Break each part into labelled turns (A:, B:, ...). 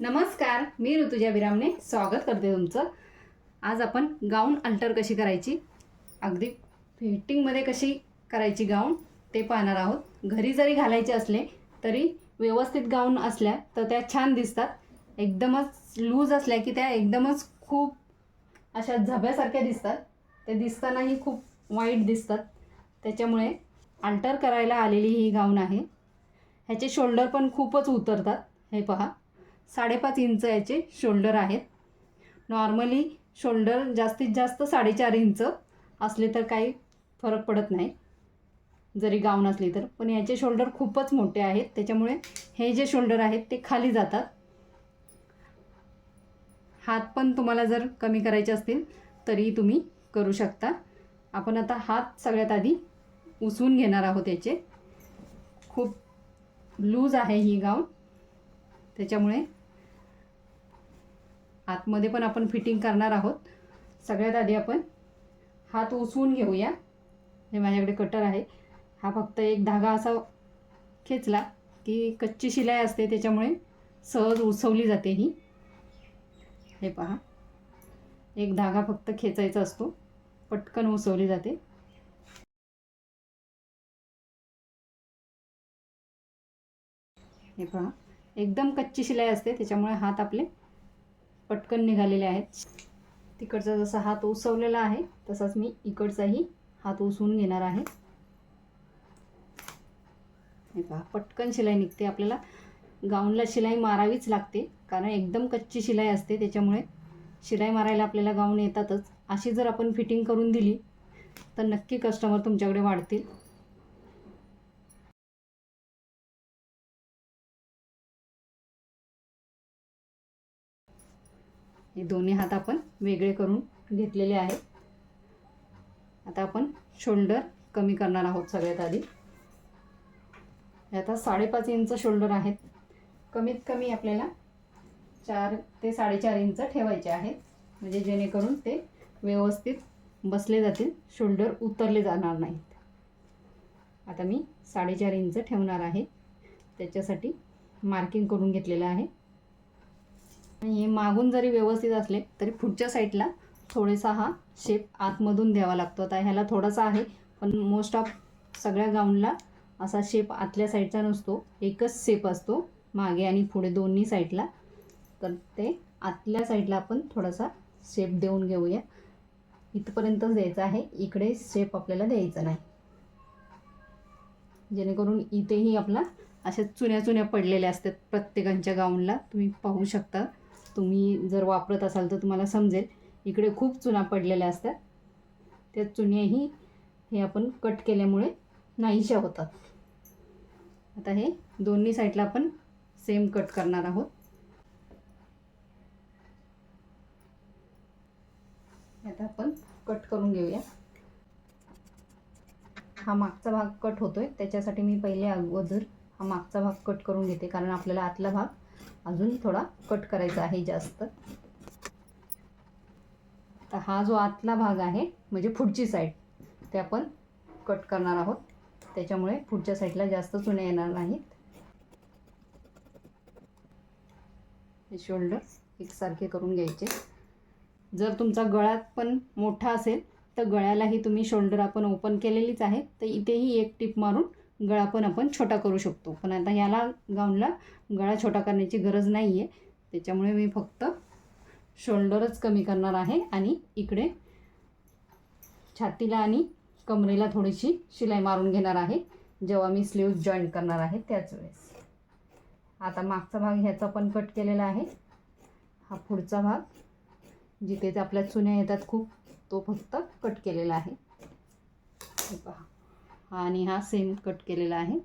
A: नमस्कार मी ऋतुजा विरामने स्वागत करते तुमचं. आज आपण गाऊन अल्टर कशी करायची? अगदी फिटिंगमध्ये कशी करायची गाऊन ते पाहणार आहोत. घरी जरी घालायचे असले तरी व्यवस्थित गाऊन असल्या तर त्या छान दिसतात. एकदमच लूज असल्या की त्या एकदमच खूप अशा झब्यासारख्या दिसतात. ते दिसतानाही खूप वाईट दिसतात. त्याच्यामुळे अल्टर करायला आलेली ही गाऊन आहे. ह्याचे शोल्डर पण खूपच उतरतात. हे पहा. साडेपाच इंच याचे शोल्डर आहेत. नॉर्मली शोल्डर जास्तीत जास्त साडेचार इंच असले तर काही फरक पडत नाही. जरी गाऊन असली तर. पण याचे शोल्डर खूपच मोठे आहेत. त्याच्यामुळे हे जे शोल्डर आहेत ते खाली जातात. हात पण तुम्हाला जर कमी करायचे असतील तरी तुम्ही करू शकता. आपण आता हात सगळ्यात आधी उसवून घेणार आहोत याचे. खूप लूज आहे ही गाऊन. त्याच्यामुळे आतमध्ये पण आपण फिटिंग करणार आहोत. सगळ्यात आधी आपण हात उसवून घेऊया. हे माझ्याकडे कटर आहे. हा फक्त एक धागा असा खेचला की कच्ची शिलाई असते त्याच्यामुळे सहज उसवली जाते ही. हे पहा. एक धागा फक्त खेचायचा असतो. पटकन उसवली जाते. हे पहा. एकदम कच्ची शिलाई असते त्याच्यामुळे हात आपले पटकन निघालेले आहेत. तिकडचा जसा हात उसवलेला आहे तसाच मी इकडचाही हात उसवून घेणार आहे. हे पहा पटकन शिलाई निघते. आपल्याला गाऊनला शिलाई मारावीच लागते. कारण एकदम कच्ची शिलाई असते त्याच्यामुळे शिलाई मारायला आपल्याला गाऊन येतातच. अशी जर आपण फिटिंग करून दिली तर नक्की कस्टमर तुमच्याकडे वाढतील. हे दोन्ही हात आपण वेगळे करून घेतलेले आहेत. आता आपण शोल्डर कमी करणार आहोत सगळ्यात आधी. आता साडेपाच इंच शोल्डर आहेत. कमीत कमी आपल्याला चार ते साडेचार इंच ठेवायचे आहेत. म्हणजे जेणेकरून ते व्यवस्थित बसले जातील शोल्डर उतरले जाणार नाहीत. आता मी साडेचार इंच ठेवणार आहे. त्याच्यासाठी मार्किंग करून घेतलेलं आहे. हे मागून जरी व्यवस्थित असले तरी पुढच्या साईडला थोडासा हा शेप आतमधून द्यावा लागतो. आता ह्याला थोडासा आहे पण मोस्ट ऑफ सगळ्या गाऊनला असा शेप आतल्या साईडचा नसतो. एकच शेप असतो मागे आणि पुढे दोन्ही साईडला. तर ते आतल्या साईडला आपण थोडासा शेप देऊन घेऊया. इथपर्यंतच द्यायचा आहे. इकडे शेप आपल्याला द्यायचा नाही. जेणेकरून इथेही आपला अशा चुन्या चुन्या पडलेल्या असतात प्रत्येकांच्या गाऊनला तुम्ही पाहू शकता. तुम्ही जर वापरत असाल तर तुम्हाला समजेल. इकडे खूप चुना पडलेल्या असतात. त्या चुन्याही हे आपण कट केल्यामुळे नाहीशा होतात. आता हे दोन्ही साईडला आपण सेम कट करणार आहोत. आता आपण कट करून घेऊया. हा मागचा भाग कट होतोय. त्याच्यासाठी मी पहिले अगोदर हा मागचा भाग कट करून घेते. कारण आपल्याला आतला भाग अजून थोडा कट करायचा आहे जास्त. तर हा जो आतला भाग आहे म्हणजे पुढची साईड ते आपण कट करणार आहोत. त्याच्यामुळे पुढच्या साईडला जास्त चुने येणार नाहीत. हे शोल्डर एकसारखे करून घ्यायचे. जर तुमचा गळ्यात पण मोठा असेल तर गळ्यालाही तुम्ही शोल्डर आपण ओपन केलेलीच आहे तर इथेही एक टिप मारून गळा पण आपण छोटा करू शकतो. पण आता याला गाऊनला गळा छोटा करण्याची गरज नाही आहे त्याच्यामुळे मी फक्त शोल्डरच कमी करणार आहे आणि इकडे छातीला आणि कमरेला थोडीशी शिलाई मारून घेणार आहे. जेव्हा मी स्लीव्ज जॉईन करणार आहे त्याच वेळेस. आता मागचा भाग ह्याचा पण कट केलेला आहे. हा पुढचा भाग जिथे ते आपल्या चुन्या येतात खूप तो फक्त कट केलेला आहे. पहा. आणि हा सेम कट केलेला आहे.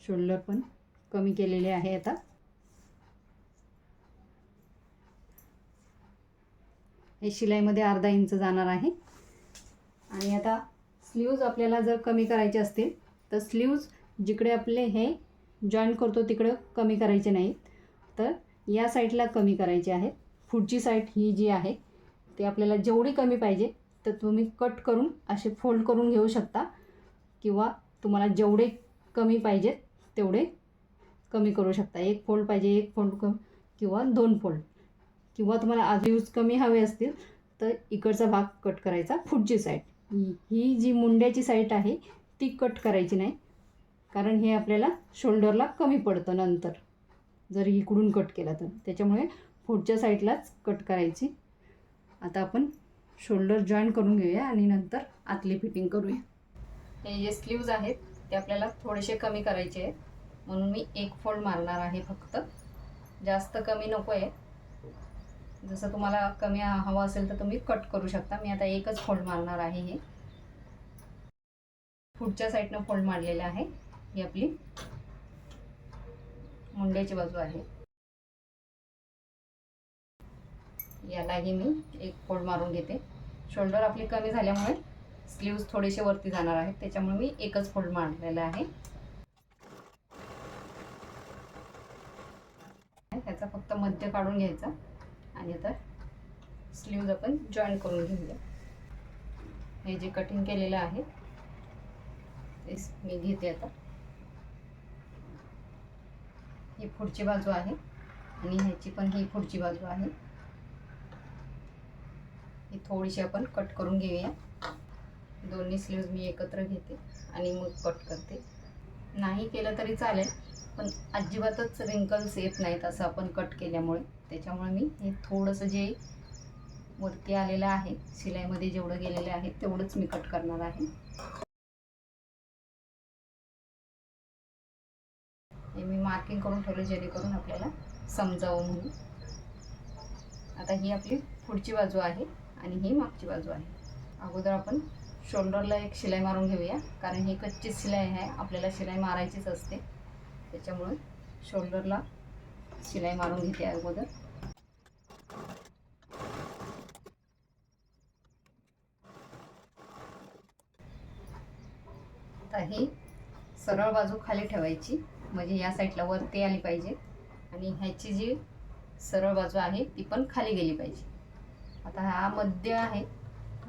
A: शोल्डर पण कमी केलेले आहे आता. हे शिलाईमध्ये अर्धा इंच जाणार आहे. आणि आता स्लीव्ज आपल्याला जर कमी करायचे असतील तर स्लीव्ज जिकडे आपले हे जॉईन करतो तिकडं कमी करायचे नाहीत. तर या साईडला कमी करायचे आहेत पुढची साईड ही जी आहे ती आपल्याला जेवढी कमी पाहिजे तर तुम्ही कट करून असे फोल्ड करून घेऊ शकता. किंवा तुम्हाला जेवढे कमी पाहिजेत तेवढे कमी करू शकता. एक फोल्ड पाहिजे एक फोल्ड क किंवा दोन फोल्ड. किंवा तुम्हाला आज यूज कमी हवे असतील तर इकडचा भाग कट करायचा पुढची साईड ही ही जी मुंड्याची साईड आहे ती कट करायची नाही. कारण हे आपल्याला शोल्डरला कमी पडतं नंतर. जर इकडून कट केला तर. त्याच्यामुळे पुढच्या साईडलाच कट करायची. आता आपण शोल्डर जॉईन करून घेऊया आणि नंतर आतली फिटिंग करूया. हे जे स्लीव्ज आहेत ते आपल्याला थोडेसे कमी करायचे आहेत. म्हणून मी एक फोल्ड मारणार आहे फक्त. जास्त कमी नको आहे जसं तुम्हाला कमी हवं असेल तर तुम्ही कट करू शकता. मी आता एकच फोल्ड मारणार आहे हे. पुढच्या साईडनं फोल्ड मारलेलं आहे. ही आपली मुंड्याची बाजू आहे. यालाही मी एक फोड मारून घेते. शोल्डर आपली कमी झाल्यामुळे स्लीव्ज थोडेसे वरती जाणार आहेत त्याच्यामुळे मी एकच फोल्ड मारलेला आहे. त्याचा फक्त मध्य काढून घ्यायचा आणि आता स्लीव्ज आपण जॉईन करून घेऊया. हे जे कटिंग केलेलं आहे तेच मी घेते आता. ही पुढची बाजू आहे आणि ह्याची पण ही पुढची बाजू आहे. ही थोडीशी आपण कट करून घेऊया. दोन्ही स्लीव्ज मी एकत्र घेते आणि मग कट करते. नाही केलं तरी चालेल पण अजिबातच रिंकल्स येत नाहीत असं आपण कट केल्यामुळे. त्याच्यामुळे मी हे थोडंसं जे वरती आलेलं आहे शिलाईमध्ये जेवढं गेलेलं आहे तेवढंच मी कट करणार आहे. हे मी मार्किंग करून ठेवलं जेणेकरून आपल्याला समजावं म्हणून. आता ही आपली पुढची बाजू आहे. आणि ही मागची बाजू आहे. अगोदर आपण शोल्डरला एक शिलाई मारून घेऊया. कारण ही कच्चीच शिलाई आहे. आपल्याला शिलाई मारायचीच असते. त्याच्यामुळे शोल्डरला शिलाई मारून घेते अगोदर. आता ही सरळ बाजू खाली ठेवायची. म्हणजे या साईडला वरती आली पाहिजे. आणि ह्याची जी सरळ बाजू आहे ती पण खाली गेली पाहिजे. आता हा मध्य आहे.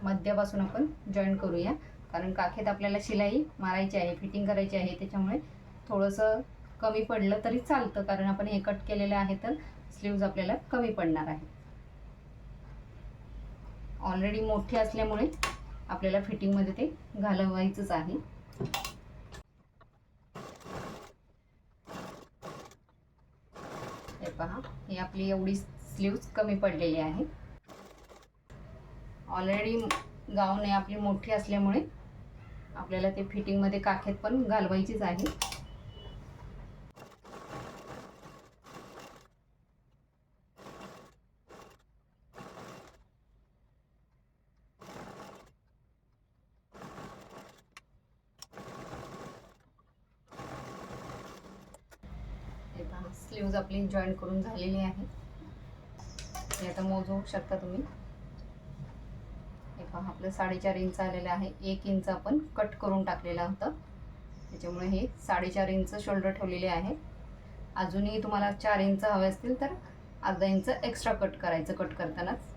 A: मध्यापासून आपण जॉईन करूया. कारण काखेत आपल्याला शिलाई मारायची आहे फिटिंग करायची आहे त्याच्यामुळे थोडंसं कमी पडलं तरी चालतं. कारण आपण हे कट केलेलं आहे तर स्लीव्ज आपल्याला कमी पडणार आहे. ऑलरेडी मोठी असल्यामुळे आपल्याला फिटिंगमध्ये ते घालवायचंच आहे. हे पहा ही आपली एवढी स्लीव्ज कमी पडलेली आहे. ऑलरेडी गाऊन आहे आपली मोठी असल्यामुळे आपल्याला ते फिटिंगमध्ये काखेत पण घालवायचीच आहे. स्लीव्ज आपली जॉईन करून झालेली आहे. हे आता मोजू शकता तुम्ही. आपलं साडेचार इंच आलेलं आहे. एक इंच आपण कट करून टाकलेलं होतं. त्याच्यामुळे हे साडेचार इंच शोल्डर ठेवलेले आहे. अजूनही तुम्हाला चार इंच हवे असतील तर अर्धा इंच एक्स्ट्रा कट करायचं कट करतानाच.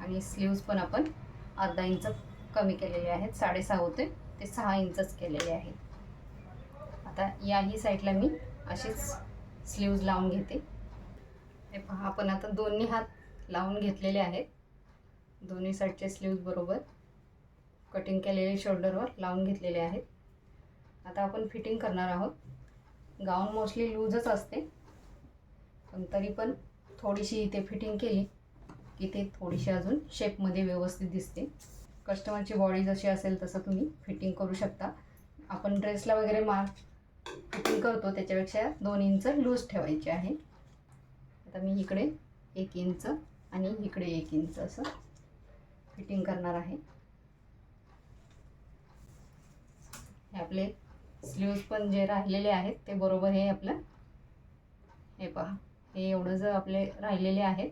A: आणि स्लीव्ज पण आपण अर्धा इंच कमी केलेले आहेत. साडेसहा होते. ते सहा इंचच केलेले आहेत आता याही साईडला मी अशीच स्लीव्ज लावून घेते. हे पहा आपण आता दोन्ही हात लावून घेतलेले आहेत. दोन्ही साईडचे स्लीव्ज बरोबर. कटिंग केलेले शोल्डरवर लावून घेतलेले आहेत. आता आपण फिटिंग करणार आहोत. गाऊन मोस्टली लूजच असते. पण तरी पण थोडीशी इथे फिटिंग केली की ते थोडीशी अजून शेपमध्ये व्यवस्थित दिसते. कस्टमरची बॉडी जशी असेल तसं तुम्ही फिटिंग करू शकता. आपण ड्रेसला वगैरे मार फिटिंग करतो त्याच्यापेक्षा दोन इंच लूज ठेवायचे आहे. आता मी इकडे एक इंच आणि इकडे एक इंच असं फिटिंग करणार आहे. हे आपले स्लीव्ज पण जे राहिलेले आहेत ते बरोबर हे आपलं हे पहा हे एवढं जर आपले राहिलेले आहेत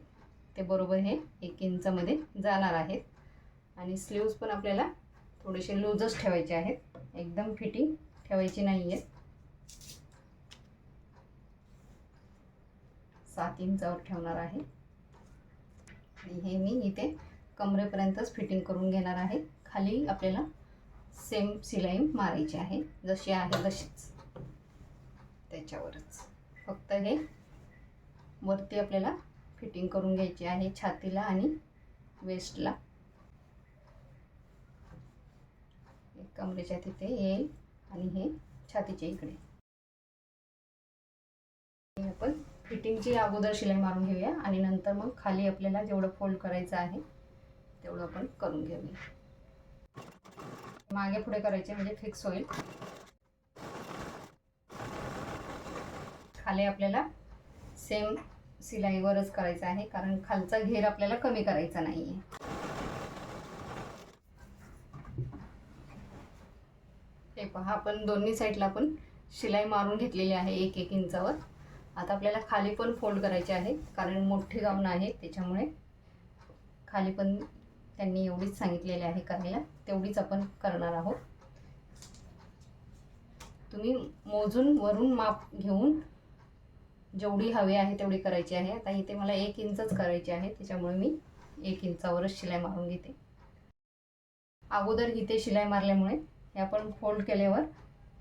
A: ते बरोबर हे एक इंचामध्ये जाणार आहेत. आणि स्लीव्ज पण आपल्याला थोडेसे लूजच ठेवायचे आहेत. एकदम फिटिंग ठेवायची नाही आहेत सात इंचावर ठेवणार आहे. आणि हे मी इथे कमरेपर्यंतच फिटिंग करून घेणार आहे. खाली आपल्याला सेम शिलाई मारायची आहे. जशी आहे तशीच. त्याच्यावरच. फक्त हे वरती आपल्याला फिटिंग करून घ्यायची आहे छातीला आणि वेस्टला कमरेच्या तिथे येईल आणि हे छातीच्या इकडे. आपण फिटिंगची अगोदर शिलाई मारून घेऊया आणि नंतर मग खाली आपल्याला जेवढं फोल्ड करायचं आहे तेवढं आपण करून घेऊया. मागे पुढे करायचे म्हणजे फिक्स होईल. खाली आपल्याला सेम सिलाईवरच करायचं आहे कारण खालचा घेर आपल्याला कमी करायचा नाही आहे हे पहा आपण दोन्ही साईडला पण शिलाई मारून घेतलेली आहे एक एक इंचावर. आता आपल्याला खाली पण फोल्ड करायचे आहे कारण मोठी गाऊन आहे त्याच्यामुळे खाली पण त्यांनी एवढीच सांगितलेली आहे करायला. तेवढीच आपण करणार आहोत. तुम्ही मोजून वरून माप घेऊन जेवढी हवी आहे तेवढी करायची आहे. आता इथे मला एक इंचच करायची आहे. त्याच्यामुळे मी एक इंचावरच शिलाई मारून घेते. अगोदर इथे शिलाई मारल्यामुळे हे आपण फोल्ड केल्यावर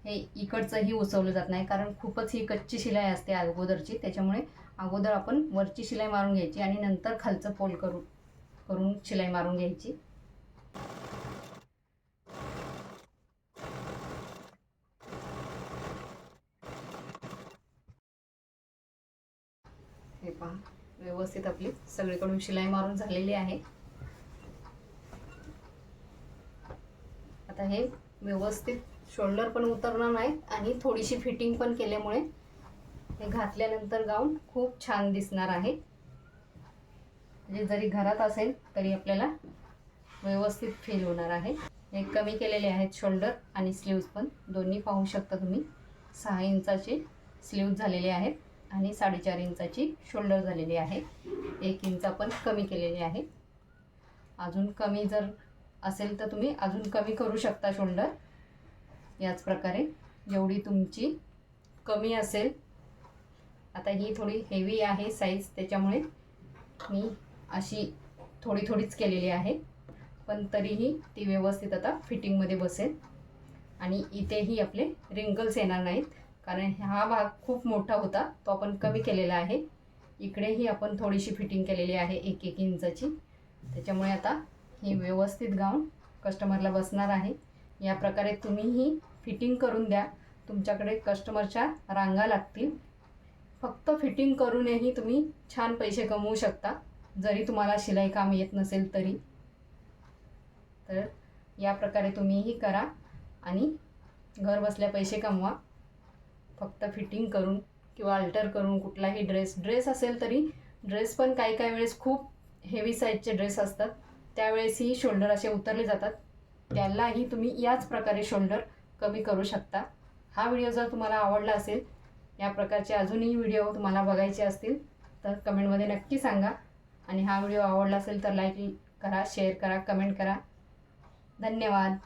A: हे इकडचंही उसवलं जात नाही. कारण खूपच ही कच्ची शिलाई असते अगोदरची. त्याच्यामुळे अगोदर आपण वरची शिलाई मारून घ्यायची आणि नंतर खालचं फोल्ड करू करून शिलाई मारून घ्यायची. हे पहा व्यवस्थित आपली सगळीकडून शिलाई मारून झालेली आहे. आता हे व्यवस्थित शोल्डर पण उतरणार नाही आणि थोडीशी फिटिंग पण केल्यामुळे हे घातल्यानंतर गाऊन खूप छान दिसणार आहे. म्हणजे जरी घरात असेल तरी आपल्याला व्यवस्थित फील होणार आहे. हे कमी केलेले आहेत शोल्डर आणि स्लीव्ज पण. दोन्ही पाहू शकता तुम्ही. सहा इंचाचे स्लीव्ज झालेले आहेत आणि साडेचार इंचाची शोल्डर झालेली आहे. एक इंच आपण कमी केलेली आहे. अजून कमी जर असेल तर तुम्ही अजून कमी करू शकता शोल्डर याच प्रकारे जेवढी तुमची कमी असेल. आता ही थोडी हेवी आहे साईज त्याच्यामुळे मी अशी थोडी थोडीच केलेली आहे. पण तरीही ती व्यवस्थित आता फिटिंगमध्ये बसेल. आणि इथेही आपले रिंकल्स येणार नाहीत. कारण हा भाग खूप मोठा होता. तो आपण कमी केलेला आहे. इकडेही आपण थोडीशी फिटिंग केलेली आहे एक एक इंचाची. त्याच्यामुळे आता ही व्यवस्थित गाऊन कस्टमरला बसणार आहे. या प्रकारे तुम्हीही फिटिंग करून द्या. तुमच्याकडे कस्टमरच्या रांगा लागतील. फक्त फिटिंग करूनही तुम्ही छान पैसे कमवू शकता. जरी तुम्हाला शिलाई काम येत नसेल तरी. तर या प्रकारे तुम्हीही करा आणि घर बसल्या पैसे कमवा. फक्त फिटिंग करून किंवा अल्टर करून कुठलाही ड्रेस ड्रेस असेल तरी ड्रेस पण काही काही वेळेस खूप हेवी साईजचे ड्रेस असतात. त्यावेळेसही शोल्डर असे उतरले जातात. त्यालाही तुम्ही याच प्रकारे शोल्डर कमी करू शकता. हा व्हिडिओ जर तुम्हाला आवडला असेल या प्रकारचे अजूनही व्हिडिओ तुम्हाला बघायचे असतील तर कमेंटमध्ये नक्की सांगा. आणि हा व्हिडिओ आवडला असेल तर लाईक करा शेअर करा कमेंट करा. धन्यवाद.